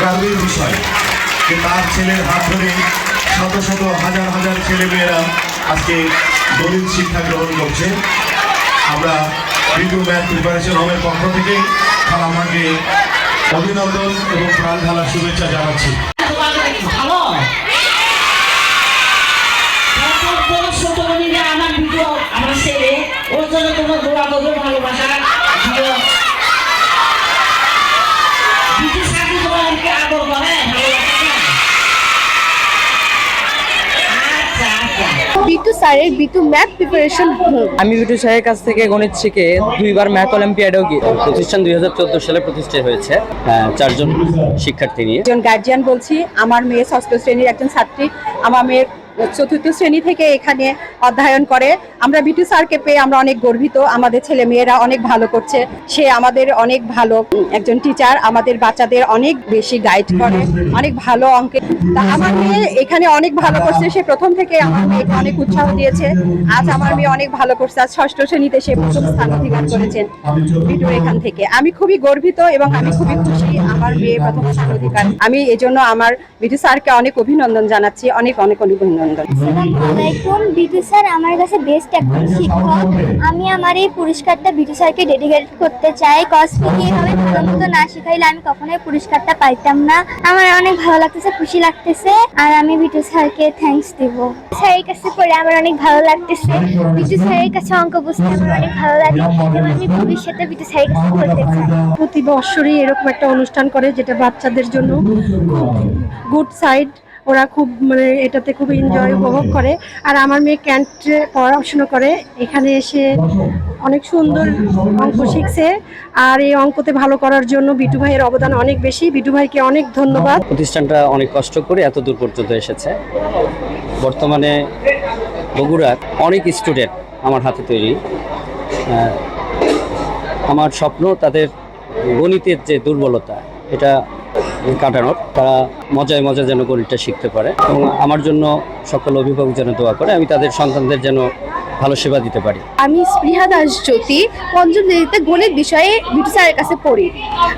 গর্বের বিষয় যে তার ছেলের হাত ধরে শত শত হাজার হাজার ছেলে মেয়েরা আজকে দলিল শিক্ষা গ্রহণ করছে। আমরা বিটু ম্যাথ প্রিপারেশন হোমের পক্ষ থেকে খালামাকে অভিনন্দন এবং প্রাণ ঢালার শুভেচ্ছা জানাচ্ছি। আমার ছেলে, ওর জন্য তোমার ভালোবাসা। স্যারের বিটু ম্যাথ প্রিপারেশন আমি বিটু স্যারের কাছ থেকে গণিত শিখে দুইবার ম্যাথ অলিম্পিয়াডেও গিয়ে প্রতিষ্ঠান দুই হাজার চোদ্দ সালে প্রতিষ্ঠিত হয়েছে। চারজন শিক্ষার্থী নিয়ে। একজন গার্জিয়ান বলছি আমার মেয়ে ষষ্ঠ শ্রেণির একজন ছাত্রী আমার মেয়ের চতুর্থ শ্রেণি থেকে এখানে অধ্যয়ন করে। আমরা বিটু স্যারকে পেয়ে আমরা অনেক গর্বিত। আমাদের ছেলে মেয়েরা অনেক ভালো করছে। সে আমাদের অনেক ভালো একজন টিচার আমাদের বাচ্চাদের অনেক বেশি গাইড করে, অনেক ভালো অঙ্কে। আমার মেয়ে এখানে অনেক ভালো করছে। সে প্রথম থেকে আমার মেয়েকে অনেক উৎসাহ দিয়েছে। আজ আমার মেয়ে অনেক ভালো করছে। আজ ষষ্ঠ শ্রেণীতে সে প্রথম স্থান অধিকার করেছেন বিটু এখান থেকে। আমি খুবই গর্বিত এবং আমি খুবই খুশি আমার মেয়ে প্রথম স্থান অধিকার। আমি এজন্য আমার বিটু স্যারকে অনেক অভিনন্দন জানাচ্ছি। অনেক অনেক অভিনন্দন আসসালামাইকুম বিটু স্যার আমার কাছে বেস্ট একজন শিক্ষক। আমি আমার এই পুরস্কারটা বিটু স্যারকে ডেডিকেট করতে চাই। কজ কি এইভাবে ভালো মতো না শিখাইলে আমি কখনোই পুরস্কারটা পাইতাম না। আমার অনেক ভালো লাগতেছে খুশি লাগতেছে। আর আমি বিটু স্যারকে থ্যাঙ্কস দিব। স্যারের কাছে পড়ে আমার অনেক ভালো লাগতেছে। বিটু স্যারের কাছে অঙ্ক বুঝতে আমার অনেক ভালো লাগে। এবং আমি ভবিষ্যতে বিটু স্যারের কাছে পড়তে চাই। প্রতি বৎসরই এরকম একটা অনুষ্ঠান করে যেটা বাচ্চাদের জন্য গুড সাইড ওরা খুব মানে এটাতে খুব এনজয় উপভোগ করে। আর আমার মেয়ে ক্যান্টে পড়াশোনা করে। এখানে এসে অনেক সুন্দর অঙ্ক শিখছে। আর এই অঙ্কতে ভালো করার জন্য বিটু ভাইয়ের অবদান অনেক বেশি। বিটু ভাইকে অনেক ধন্যবাদ। প্রতিষ্ঠানটা অনেক কষ্ট করে এত দূর পর্যন্ত এসেছে। বর্তমানে বগুড়ার অনেক স্টুডেন্ট আমার হাতে তৈরি। আমার স্বপ্ন তাদের গণিতের যে দুর্বলতা, এটা কাটানোর, তারা মজায় মজা যেন গণিতটা শিখতে পারে। এবং আমার জন্য সকল অভিভাবক যেন দোয়া করে, আমি তাদের সন্তানদের যেন ভালো সেবা দিতে পারি। আমি স্পৃহা দাস জ্যোতি পঞ্চম শ্রেণীতে গণিত বিষয়ে বিটু স্যারের কাছে পড়ি।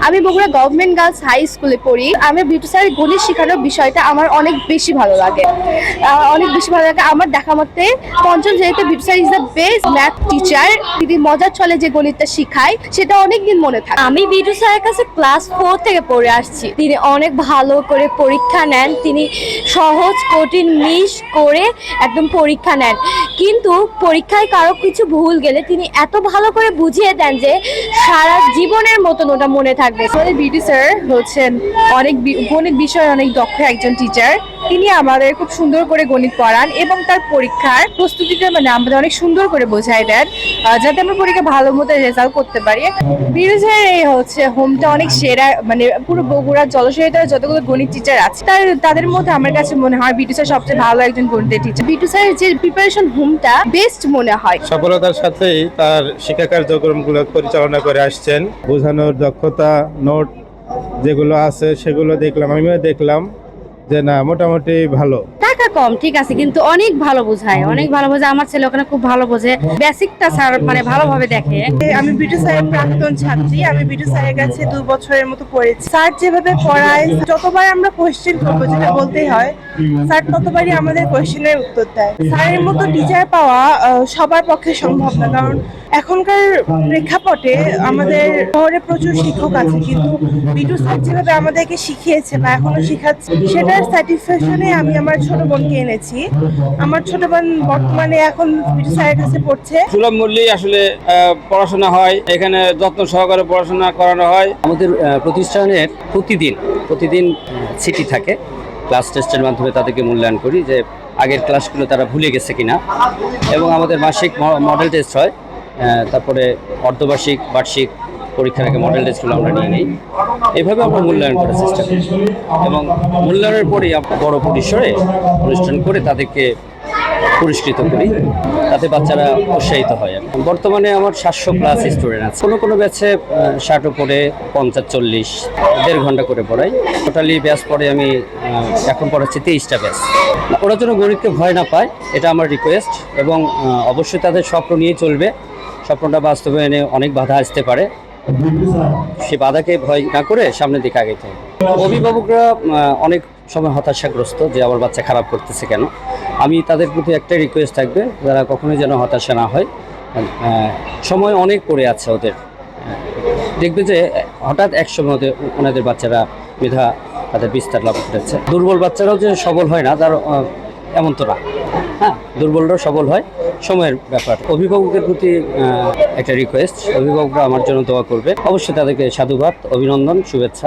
আমি বগুড়া গভর্নমেন্ট গার্লস হাই স্কুলে পড়ি। আমি বিটু স্যারের গণিত শেখানোর বিষয়টা আমার অনেক বেশি ভালো লাগে। অনেক বেশি ভালো লাগে। আমার দেখা মতে পঞ্চম শ্রেণীতে Bitu sir is the best math teacher তিনি মজার ছলে যে গণিতটা শিখায় সেটা অনেক দিন মনে থাকে। আমি বিটু স্যারের কাছে ক্লাস ফোর থেকে পড়ে আসছি। তিনি অনেক ভালো করে পরীক্ষা নেন। তিনি সহজ কঠিন মিশ করে একদম পরীক্ষা নেন। কিন্তু পরীক্ষায় কারও কিছু ভুল গেলে তিনি এত ভালো করে বুঝিয়ে দেন যে সারা জীবনের মতন ওটা মনে থাকবে। আমাদের বিডি স্যার হচ্ছেন অনেক গণিত বিষয়ে অনেক দক্ষ একজন টিচার তিনি আমাদের খুব সুন্দর করে গণিত পড়ান এবং তার পরীক্ষার প্রস্তুতিটা মানে আমাদের অনেক সুন্দর করে বোঝাই দেন যাতে আমরা পরীক্ষা ভালো মতো রেজাল্ট করতে পারি। বিডি স্যার এই হচ্ছে হোমটা অনেক সেরা মানে পুরো বগুড়া জলসাহিতে যতগুলো গণিত টিচার আছে তার তাদের মধ্যে আমার কাছে মনে হয় বিডি স্যার সবচেয়ে ভালো একজন গণিতের টিচার বিটু স্যারের যে প্রিপারেশন হোমটা বেস্ট মনে হয়। সফলতার সাথেই তার শিক্ষা কার্যক্রমগুলো পরিচালনা করে আসছেন। বোঝানোর দক্ষতা, নোট যেগুলো আছে সেগুলো দেখলাম, আমিও দেখলাম। যে না মোটামুটি ভালো। টাকা কম ঠিক আছে কিন্তু অনেক ভালো বোঝায় অনেক ভালো বোঝায়। আমার ছেলে ওখানে খুব ভালো বোঝে বেসিকটা স্যার মানে ভালোভাবে দেখে। আমি বিটু স্যারের প্রাক্তন ছাত্রী আমি বিটু স্যারের কাছে দু বছরের মতো পড়েছি। স্যার যেভাবে পড়ায় যতবার আমরা কোশ্চেন করব যেটা বলতেই হয় স্যার ততবারই আমাদের কোশ্চেনের উত্তর দেয়। স্যারের মতো টিচার পাওয়া সবার পক্ষে সম্ভব না কারণ এখনকার প্রেক্ষাপটে আমাদের শহরে প্রচুর শিক্ষক আছে কিন্তু বিটু স্যার যেভাবে আমাদেরকে শিখিয়েছে বা এখনও শিখাচ্ছে সেটার স্যাটিসফ্যাকশনে আমি আমার ছোট বোনকে এনেছি। আমার ছোট বোন বর্তমানে এখন বিটু স্যারের কাছে পড়ছে। সুলভ মূল্যেই আসলে পড়াশোনা হয় এখানে যত্ন সহকারে পড়াশোনা করানো হয়। আমাদের প্রতিষ্ঠানের প্রতিদিন প্রতিদিন সিটি থাকে ক্লাস টেস্টের মাধ্যমে তাদেরকে মূল্যায়ন করি যে আগের ক্লাসগুলো তারা ভুলে গেছে কিনা। এবং আমাদের মাসিক ম- মডেল টেস্ট হয়। তারপরে অর্ধবার্ষিক, বার্ষিক পরীক্ষার আগে মডেল টেস্টগুলো আমরা নিয়ে নিই। এভাবে আমরা মূল্যায়ন করার চেষ্টা করি। এবং মূল্যায়নের পরেই আমরা বড় পরিসরে অনুষ্ঠান করে তাদেরকে পুরস্কৃত করি। তাতে বাচ্চারা উৎসাহিত হয়। বর্তমানে আমার সাতশো প্লাস স্টুডেন্ট আছে। কোনো কোনো ব্যাচে ষাট উপরে, পঞ্চাশ, চল্লিশ, দেড় ঘণ্টা করে পড়াই। টোটালি ব্যাচ পরে আমি এখন পড়াচ্ছি তেইশটা ব্যাচ ওরা যেন গণিতকে ভয় না পায়, এটা আমার রিকোয়েস্ট এবং অবশ্যই তাদের স্বপ্ন নিয়ে চলবে। স্বপ্নটা বাস্তবায়নে অনেক বাধা আসতে পারে। সে বাধাকে ভয় না করে সামনের দিকে আগাইতে হবে। অভিভাবকরা অনেক সময় হতাশাগ্রস্ত যে আমার বাচ্চা খারাপ করতেছে কেন? আমি তাদের প্রতি একটা রিকোয়েস্ট থাকবে, যারা কখনোই যেন হতাশা না হয়। সময় অনেক পড়ে আছে ওদের। দেখবে যে হঠাৎ এক সময় ওদের, ওনাদের বাচ্চারা মেধা, তাদের বিস্তার লাভ করেছে। দুর্বল বাচ্চারাও যে সবল হয় না, তার এমন তো না হ্যাঁ দুর্বলরা সবল হয়। সময়ের ব্যাপার। অভিভাবকের প্রতি একটা রিকোয়েস্ট অভিভাবকরা আমার জন্য দোয়া করবে। অবশ্যই তাদেরকে সাধুবাদ, অভিনন্দন, শুভেচ্ছা।